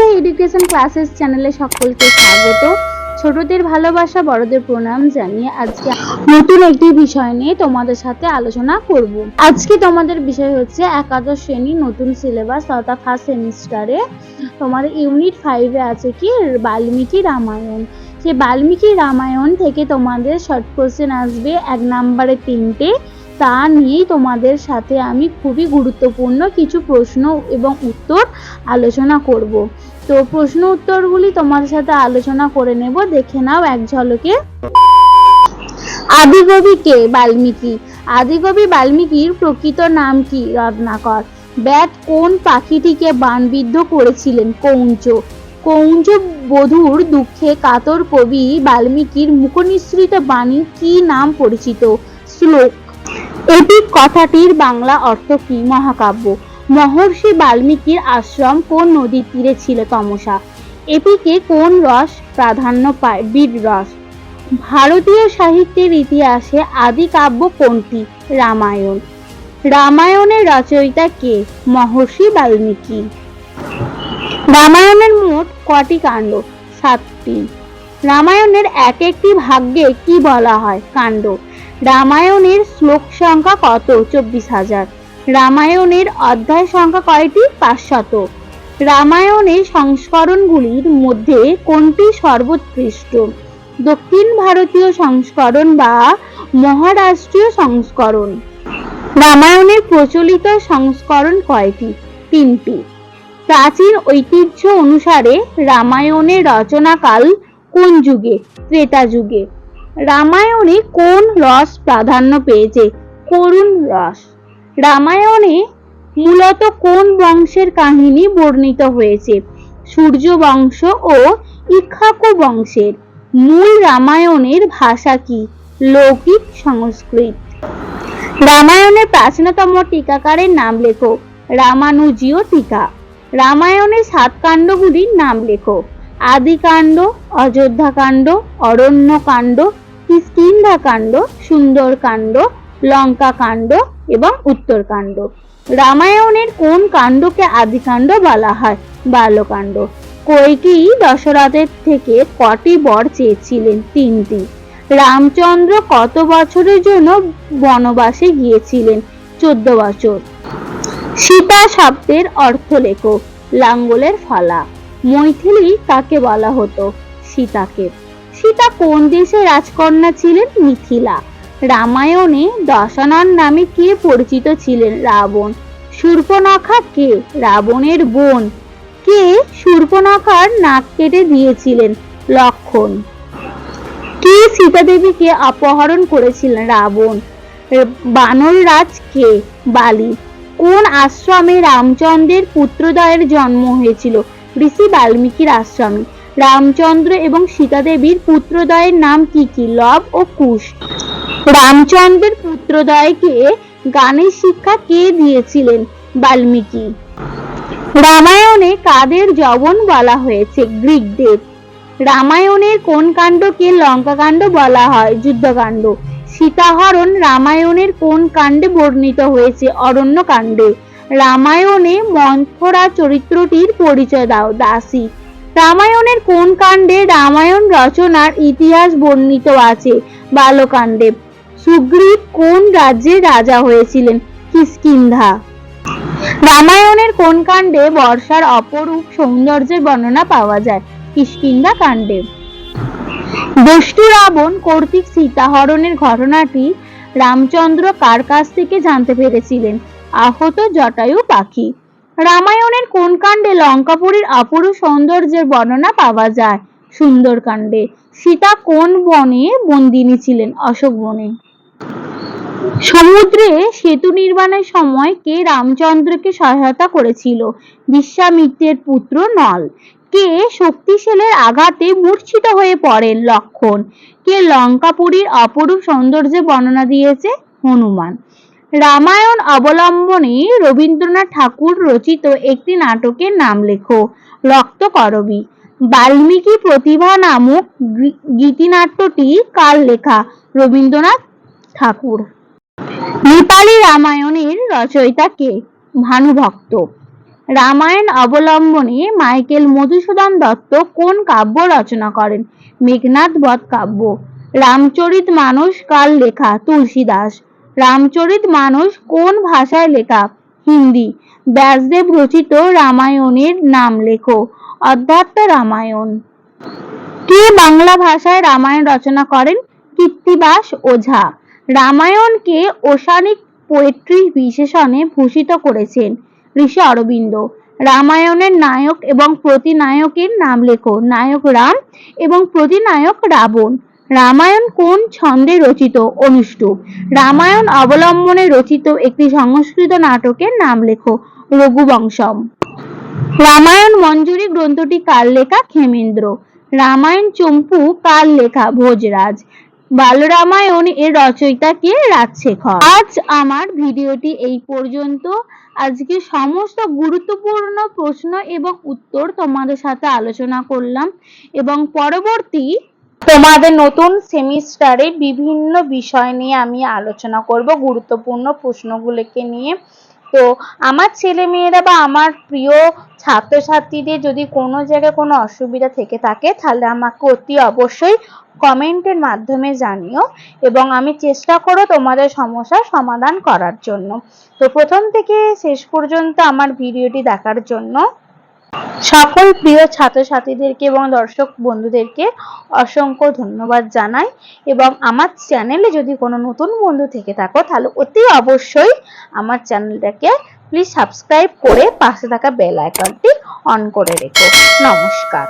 Ankita education classes চ্যানেলে সকলকে স্বাগত। ছোটদের ভালোবাসা, বড়দের প্রণাম জানিয়ে আজকে নতুন একটি বিষয় নিয়ে তোমাদের সাথে আলোচনা করব। আজকে তোমাদের বিষয় হচ্ছে একাদশ শ্রেণি নতুন সিলেবাস অর্থাৎ ফার্স্ট সেমিস্টারে তোমাদের ইউনিট ফাইভে আছে কি? বাল্মীকি রামায়ণ। সেই বাল্মীকি রামায়ণ থেকে তোমাদের শর্ট কোশ্চেন আসবে এক নাম্বারে তিনটে। তা নিয়েই তোমাদের সাথে আমি খুবই গুরুত্বপূর্ণ কিছু প্রশ্ন এবং উত্তর আলোচনা করব। তো প্রশ্ন উত্তরগুলি তোমাদের সাথে আলোচনা করে নেব। দেখে নাও এক ঝলকে। আদিকবি কে? বাল্মীকি। আদিকবি বাল্মীকির প্রকৃত নাম কি? রত্নাকর। ব্যাট কোন পাখিটিকে বানবিদ্ধ করেছিলেন? কৌঞ্চ। কৌঞ্চ বধূর দুঃখে কাতর কবি বাল্মীকির মুখনিসৃত বাণী কি নাম পরিচিত? শ্লোক। এপিক কথাটির বাংলা অর্থ কি মহাকাব্য? মহর্ষি বাল্মীকির আশ্রম কোন নদীর তীরে ছিল তমসা? এপিকে কোন রস প্রাধান্য পায়? বীর রস। ভারতীয় সাহিত্যের ইতিহাসে আদি কাব্য কোনটি? রামায়ণ। রামায়ণের রচয়িতা কে? মহর্ষি বাল্মীকি। রামায়ণের মোট কটি কাণ্ড? সাতটি। রামায়ণের এক একটি ভাগ্যে কি বলা হয়? কাণ্ড। রামায়ণের শ্লোক সংখ্যা কত? চব্বিশ হাজার। রামায়ণের অধ্যায় সংখ্যা কয়টি? পাঁচশত। রামায়ণের সংস্করণগুলির মধ্যে কোনটি সর্বোৎকৃষ্ট? দক্ষিণ ভারতীয় সংস্করণ বা মহারাষ্ট্রীয় সংস্করণ? রামায়ণের প্রচলিত সংস্করণ কয়টি? তিনটি। প্রাচীন ঐতিহ্য অনুসারে রামায়ণের রচনাকাল কোন যুগে? ত্রেতা যুগে। রামায়ণে কোন রস প্রাধান্য পেয়েছে? করুণ রস। রামায়ণে মূলত কোন বংশের কাহিনী বর্ণিত হয়েছে? সূর্য বংশ ও ইক্ষ্বাকু বংশের। মূল রামায়ণের ভাষা কি? লৌকিক সংস্কৃত। রামায়ণের প্রাচীনতম টিকাকারের নাম লেখো। রামানুজীয় টিকা। রামায়ণের সাত কাণ্ডগুলির নাম লেখো। আদিকাণ্ড, অযোধ্যাকাণ্ড, অরণ্যকাণ্ড কিষ্কিন্ধাকাণ্ড সুন্দরকাণ্ড, লঙ্কাকাণ্ড এবং উত্তরকাণ্ড। রামায়ণের কোন কাণ্ডকে আদিকাণ্ড বলা হয়? বালকাণ্ড। কৈকেয়ী দশরথের থেকে কটি বর চেয়েছিলেন? তিনটি। রামচন্দ্র কত বছরের জন্য বনবাসে গিয়েছিলেন? চোদ্দ বছর। সীতা শব্দের অর্থ লেখো লাঙ্গলের ফলা। মৈথিলি তাকে বলা হতো, সীতাকে। সীতা কোন দেশে রাজকন্যা ছিলেন? মিথিলা। রামায়ণে দশানন নামে কে পরিচিত ছিলেন? রাবণ। শূর্পনখা কে? রাবণের বোন। কে শূর্পনখার নাক কেটে দিয়েছিলেন? লক্ষণ। কে সীতা দেবীকে অপহরণ করেছিলেন? রাবণ। বানর রাজ কে? বালি। কোন আশ্রমে রামচন্দ্রের পুত্রদয়ের জন্ম হয়েছিল? ঋষি বাল্মীকির আশ্রমে। রামচন্দ্র এবং সীতা দেবীর পুত্রদয়ের নাম কি কি? লব ও কুশ। রামচন্দ্রের পুত্রদয়কে গানের শিক্ষা কে দিয়েছিলেন বাল্মীকি? রামায়ণে কাদের যবন বলা হয়েছে? গ্রিকদের রামায়ণের কোন কাণ্ডকে লঙ্কাকাণ্ড বলা হয়? যুদ্ধকাণ্ড। সীতাহরণ রামায়ণের কোন কাণ্ডে বর্ণিত হয়েছে? অরণ্যকাণ্ডে। রামায়ণে মন্থরা চরিত্রটির পরিচয় দাও, দাসী। রামায়ণের কোন কাণ্ডে রামায়ণ রচনার ইতিহাস বর্ণিত আছে? বালকাণ্ডে। সুগ্রীব কোন রাজ্যে রাজা হয়েছিলেন? কিষ্কিন্ধা। রামায়ণের কোন কাণ্ডে বর্ষার অপরূপ সৌন্দর্যের বর্ণনা পাওয়া যায়? কিষ্কিন্ধা কাণ্ডে। দুষ্টু রাবণ কর্তৃক সীতাহরণের ঘটনাটি রামচন্দ্র কার কাছ থেকে জানতে পেরেছিলেন? আহত জটায়ু পাখি। রামায়ণের কোন কাণ্ডে লঙ্কাপুরীর অপরূপ সৌন্দর্যের বর্ণনা পাওয়া যায়? সুন্দরকাণ্ডে সীতা কোন বনে বন্দিনী ছিলেন? অশোক বনে। সমুদ্রে সেতু নির্মাণের সময় কে রামচন্দ্রকে সহায়তা করেছিল? বিশ্বামিত্রের পুত্র নল। কে শক্তিশালের আঘাতে মূর্ছিত হয়ে পড়েন লক্ষণ? কে লঙ্কাপুরীর অপরূপ সৌন্দর্যের বর্ণনা দিয়েছে? হনুমান। রামায়ণ অবলম্বনে রবীন্দ্রনাথ ঠাকুর রচিত একটি নাটকের নাম লেখো রক্তকরবী বাল্মীকি প্রতিভা নামক গীতিনাট্যটি কার লেখা? রবীন্দ্রনাথ ঠাকুর। নেপালি রামায়ণের রচয়িতা কে? ভানুভক্ত। রামায়ণ অবলম্বনে মাইকেল মধুসূদন দত্ত কোন কাব্য রচনা করেন? মেঘনাদ বধ কাব্য। রামচরিত মানস কার লেখা? তুলসীদাস রামচরিত মানস কোন ভাষায় লেখা? হিন্দি। ব্যাসদেব রচিত রামায়ণের নাম লেখো। অধ্যাত্ম রামায়ণ। কে বাংলা ভাষায় রামায়ণ রচনা করেন? কীর্তিবাস ওঝা। রামায়ণকে ওশানিক পোয়েট্রি বিশেষণে ভূষিত করেছেন ঋষি অরবিন্দ। রামায়ণের নায়ক এবং প্রতিনায়কের নাম লেখো। নায়ক রাম এবং প্রতিনায়ক রাবণ। রামায়ণ কোন ছন্দে রচিত? অনুষ্টুপ রামায়ণ অবলম্বনে রচিত একটি সংস্কৃত নাটকের নাম লেখো, রঘুবংশম। রামায়ণ মঞ্জুরি গ্রন্থটি কার লেখা? খেমেন্দ্র রামায়ণ চম্পু কার লেখা? ভোজরাজ। বালরামায়ণ এর রচয়িতা কে? রাজশেখর। আজ আমার ভিডিওটি এই পর্যন্ত। আজকে সমস্ত গুরুত্বপূর্ণ প্রশ্ন এবং উত্তর তোমাদের সাথে আলোচনা করলাম এবং পরবর্তী তোমাদের নতুন সেমিস্টারে বিভিন্ন বিষয় নিয়ে আমি আলোচনা করব, গুরুত্বপূর্ণ প্রশ্নগুলোকে নিয়ে। তো আমার ছেলে মেয়েরা বা আমার প্রিয় ছাত্রছাত্রীদের যদি কোনো জায়গায় কোনো অসুবিধা থেকে থাকে, তাহলে আমাকে অতি অবশ্যই কমেন্টের মাধ্যমে জানিও এবং আমি চেষ্টা করো তোমাদের সমস্যার সমাধান করার জন্য। তো প্রথম থেকে শেষ পর্যন্ত আমার ভিডিওটি দেখার জন্য সকল প্রিয় ছাত্রছাত্রীদেরকে এবং দর্শক বন্ধুদেরকে অসংখ্য ধন্যবাদ জানাই এবং আমার চ্যানেলে যদি কোনো নতুন বন্ধু থেকে থাকো, তাহলে অতি অবশ্যই আমার চ্যানেলটাকে প্লিজ সাবস্ক্রাইব করে পাশে থাকা বেল আইকনটি অন করে রেখো। নমস্কার।